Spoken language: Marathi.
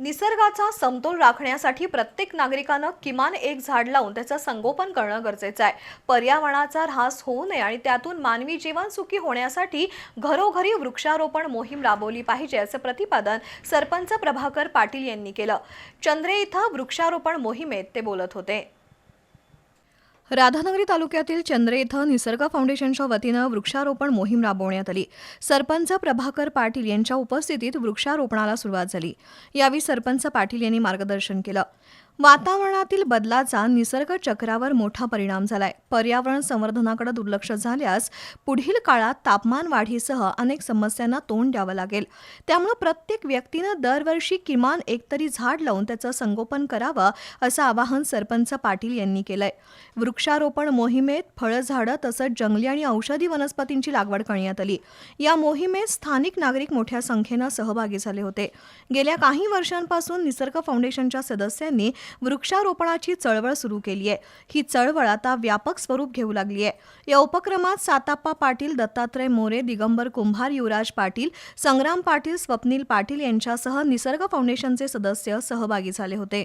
निसर्गाचा समतोल राखण्यासाठी प्रत्येक नागरिकानं किमान एक झाड लावून त्याचं संगोपन करणं गरजेचं आहे. पर्यावरणाचा ऱ्हास होऊ नये आणि त्यातून मानवी जीवन सुखी होण्यासाठी घरोघरी वृक्षारोपण मोहीम राबवली पाहिजे असं प्रतिपादन सरपंच प्रभाकर पाटील यांनी केलं. चंद्रे इथं वृक्षारोपण मोहिमेत ते बोलत होते. राधानगरी तालुक्यातील चंद्रे इथं निसर्ग फाउंडेशनच्या वतीनं वृक्षारोपण मोहीम राबवण्यात आली. सरपंच प्रभाकर पाटील यांच्या उपस्थितीत वृक्षारोपणाला सुरुवात झाली. यावेळी सरपंच पाटील यांनी मार्गदर्शन केलं. वातावरणातील बदलाचा निसर्ग चक्रावर मोठा परिणाम झालाय. पर्यावरण संवर्धनाकडे दुर्लक्ष झाल्यास पुढील काळात तापमान वाढीसह अनेक समस्यांना तोंड द्यावं लागेल. त्यामुळे प्रत्येक व्यक्तीनं दरवर्षी किमान एकतरी झाड लावून त्याचं संगोपन करावं असं आवाहन सरपंच पाटील यांनी केलंय. वृक्षारोपण मोहिमेत फळझाडं तसंच जंगली आणि औषधी वनस्पतींची लागवड करण्यात आली. या मोहिमेत स्थानिक नागरिक मोठ्या संख्येनं सहभागी झाले होते. गेल्या काही वर्षांपासून निसर्ग फाउंडेशनच्या सदस्यांनी वृक्षारोपणाची चळवळ सुरू केली आहे ही चळवळ आता व्यापक स्वरूप घेऊ लागली आहे या उपक्रमात साताप्पा पाटील दत्तात्रय मोरे दिगंबर कुंभार युवराज पाटील संग्राम पाटील स्वप्नील पाटील यांच्यासह निसर्ग फाउंडेशनचे सदस्य सहभागी झाले होते.